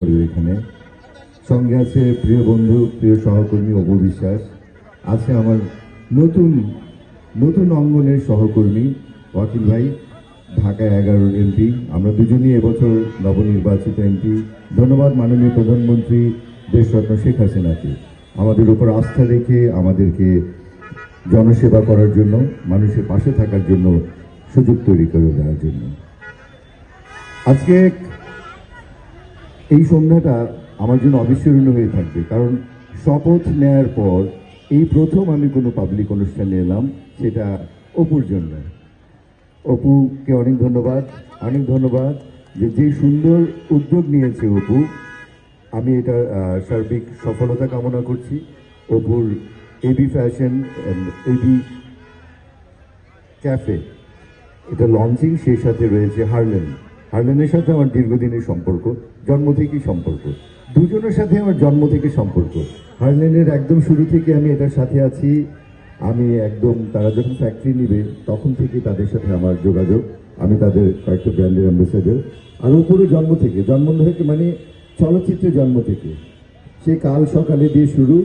এখানে। সঙ্গে আছে প্রিয় বন্ধু, প্রিয় সহকর্মী অপু বিশ্বাস। আছে আমার নতুন নতুন অঙ্গনের সহকর্মী ওয়াকিল ভাই, ঢাকা এগারোর এমপি। আমরা দুজনই এবছর নবনির্বাচিত এমপি। ধন্যবাদ মাননীয় প্রধানমন্ত্রী দেশরত্ন শেখ হাসিনাকে। আমাদের উপর আস্থা রেখে আমাদেরকে জনসেবা করার জন্য, মানুষের পাশে থাকার জন্য সুযোগ তৈরি করে দেওয়ার জন্য। আজকে এই সন্ধ্যাটা আমার জন্য অবিস্মরণীয় হয়ে থাকবে, কারণ শপথ নেয়ার পর এই প্রথম আমি কোনো পাবলিক অনুষ্ঠানে এলাম, সেটা অপুর জন্য। অপুকে অনেক ধন্যবাদ অনেক ধন্যবাদ যে যে সুন্দর উদ্যোগ নিয়েছে অপু। আমি এটা সার্বিক সফলতা কামনা করছি। অপুর এবি ফ্যাশন এবি ক্যাফে এটা লঞ্চিং সেই সাথে রয়েছে হার্লেন হার্লেনের সাথে আমার দীর্ঘদিনের সম্পর্ক, জন্ম থেকেই সম্পর্ক। দুজনের সাথে আমার জন্ম থেকে সম্পর্ক। হার্লেনের একদম শুরু থেকে আমি এটার সাথে আছি। আমি একদম, তারা যখন ফ্যাক্টরি নিবে, তখন থেকে তাদের সাথে আমার যোগাযোগ। আমি তাদের কয়েকটা ব্র্যান্ডের অ্যাম্বাসেডার আর উপরে জন্ম থেকে জন্ম থেকে মানে চলচ্চিত্রের জন্ম থেকে। সে কাল সকালে দিয়ে শুরু।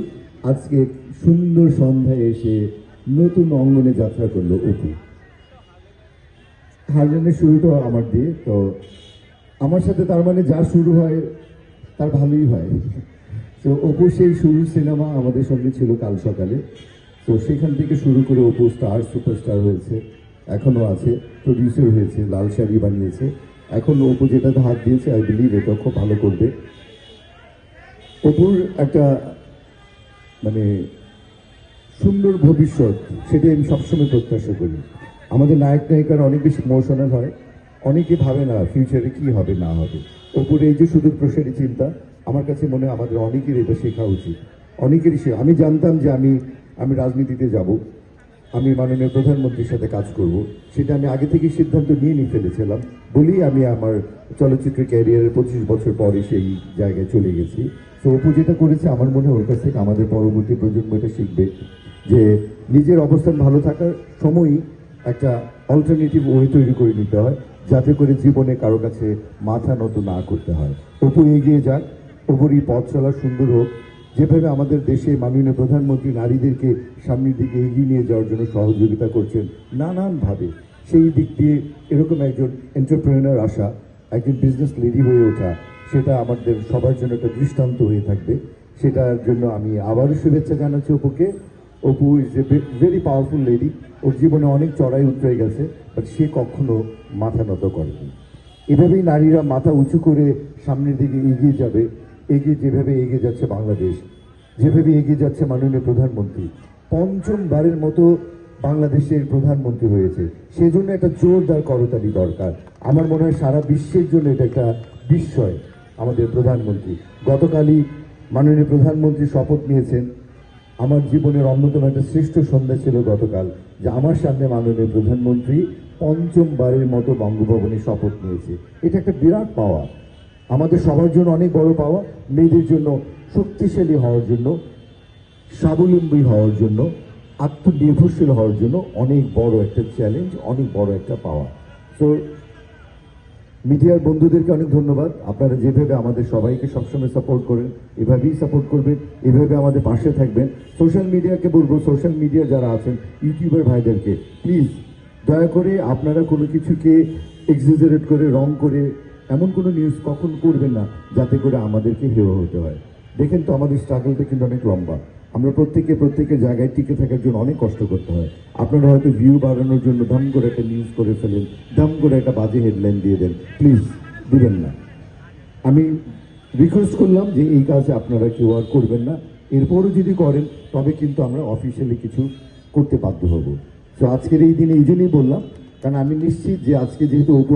আজকে সুন্দর সন্ধ্যায় এসে নতুন অঙ্গনে যাত্রা করল অপু। হারলেনের শুরুটাও আমার দিয়ে, তো আমার সাথে তার মানে যা শুরু হয়, তার ভালোই হয়। তো অপু সেই শুরু সিনেমা আমাদের সঙ্গে ছিল কাল সকালে। তো সেখান থেকে শুরু করে অপু স্টার সুপারস্টার হয়েছে, এখনও আছে প্রডিউসার হয়েছে, লাল শাড়ি বানিয়েছে। এখন অপু যেটাতে হাত দিয়েছে আই বিলিভ এটা খুব ভালো করবে। অপুর একটা মানে সুন্দর ভবিষ্যৎ, সেটাই আমি সবসময় প্রত্যাশা করি। আমাদের নায়ক নায়িকার অনেক বেশি ইমোশনাল হয়, অনেকে ভাবে না ফিউচারে কি হবে, না হবে। ওপর এই যে সুদূর প্রসারী চিন্তা, আমার কাছে মনে হয় আমাদের অনেকের এটা শেখা উচিত। অনেকেরই সে আমি জানতাম যে আমি আমি রাজনীতিতে যাব, আমি মাননীয় প্রধানমন্ত্রীর সাথে কাজ করব। সেটা আমি আগে থেকে সিদ্ধান্ত নিয়ে নিয়ে ফেলেছিলাম। বলেই আমি আমার চলচ্চিত্র ক্যারিয়ারের পঁচিশ বছর পরে সেই জায়গায় চলে গেছি। তো অপু যেটা করেছে, আমার মনে হয় ওর কাছ থেকে আমাদের পরবর্তী প্রজন্ম এটা শিখবে যে নিজের অবস্থান ভালো থাকার সময়ই একটা অল্টারনেটিভ ওয়ে তৈরি করে নিতে হয়, যাতে করে জীবনে কারও কাছে মাথা নত না করতে হয়। অপু এগিয়ে যাক, অপুরই পথ চলা সুন্দর হোক। যেভাবে আমাদের দেশে মাননীয় প্রধানমন্ত্রী নারীদেরকে সামনের দিকে এগিয়ে নিয়ে যাওয়ার জন্য সহযোগিতা করছেন নানানভাবে, সেই দিক দিয়ে এরকম একজন এন্টারপ্রেনার আসা, একজন বিজনেস লেডি হয়ে ওঠা, সেটা আমাদের সবার জন্য একটা দৃষ্টান্ত হয়ে থাকবে। সেটার জন্য আমি আবারও শুভেচ্ছা জানাচ্ছি অপুকে। Apu is a very powerful lady ওর জীবনে অনেক চড়াই উতরে গেছে বাট সে কখনো মাথা নত করেনি। এভাবেই নারীরা মাথা উঁচু করে সামনের দিকে এগিয়ে যাবে, এগিয়ে যেভাবে এগিয়ে যাচ্ছে বাংলাদেশ, যেভাবে এগিয়ে যাচ্ছে মাননীয় প্রধানমন্ত্রী। পঞ্চমবারের মতো বাংলাদেশের প্রধানমন্ত্রী হয়েছে। সেজন্য একটা জোরদার করতালি দরকার। আমার মনে হয় সারা বিশ্বের জন্য এটা একটা বিস্ময় আমাদের প্রধানমন্ত্রী। গতকালই মাননীয় প্রধানমন্ত্রী শপথ নিয়েছেন আমার জীবনের অন্যতম একটা শ্রেষ্ঠ সন্ধ্যা ছিল গতকাল, যে আমার সামনে মাননীয় প্রধানমন্ত্রী পঞ্চমবারের মতো বঙ্গভবনে শপথ নিয়েছে। এটা একটা বিরাট পাওয়া। আমাদের সবার জন্য অনেক বড় পাওয়া, মেয়েদের জন্য শক্তিশালী হওয়ার জন্য, স্বাবলম্বী হওয়ার জন্য, আত্মনির্ভরশীল হওয়ার জন্য অনেক বড় একটা চ্যালেঞ্জ অনেক বড় একটা পাওয়া। তো মিডিয়ার বন্ধুদেরকে অনেক ধন্যবাদ। আপনারা যেভাবে আমাদের সবাইকে সবসময় সাপোর্ট করেন, এভাবেই সাপোর্ট করবেন, এভাবে আমাদের পাশে থাকবেন। সোশ্যাল মিডিয়াকে বলব সোশ্যাল মিডিয়া যারা আছেন ইউটিউবার ভাইদেরকে প্লিজ দয়া করে আপনারা কোনো কিছুকে এক্সিজারেট করে রং করে, এমন কোনো নিউজ কখন করবেন না, যাতে করে আমাদেরকে হেয় হতে হয়। দেখেন তো, আমাদের স্ট্রাগলটা কিন্তু অনেক লম্বা। আমরা প্রত্যেকে, প্রত্যেকের জায়গায় টিকে থাকার জন্য অনেক কষ্ট করতে হয়। আপনারা হয়তো ভিউ বাড়ানোর জন্য দাম করে একটা নিউজ করে ফেলেন দাম করে একটা বাজে হেডলাইন দিয়ে দেন। প্লিজ দিবেন না। আমি রিকোয়েস্ট করলাম যে এই কাজে আপনারা কেউ আর করবেন না। এরপরও যদি করেন, তবে কিন্তু আমরা অফিসিয়ালি কিছু করতে বাধ্য হব। তো আজকের এই দিনে এই জন্যই বললাম, কারণ আমি নিশ্চিত যে আজকে যেহেতু অপু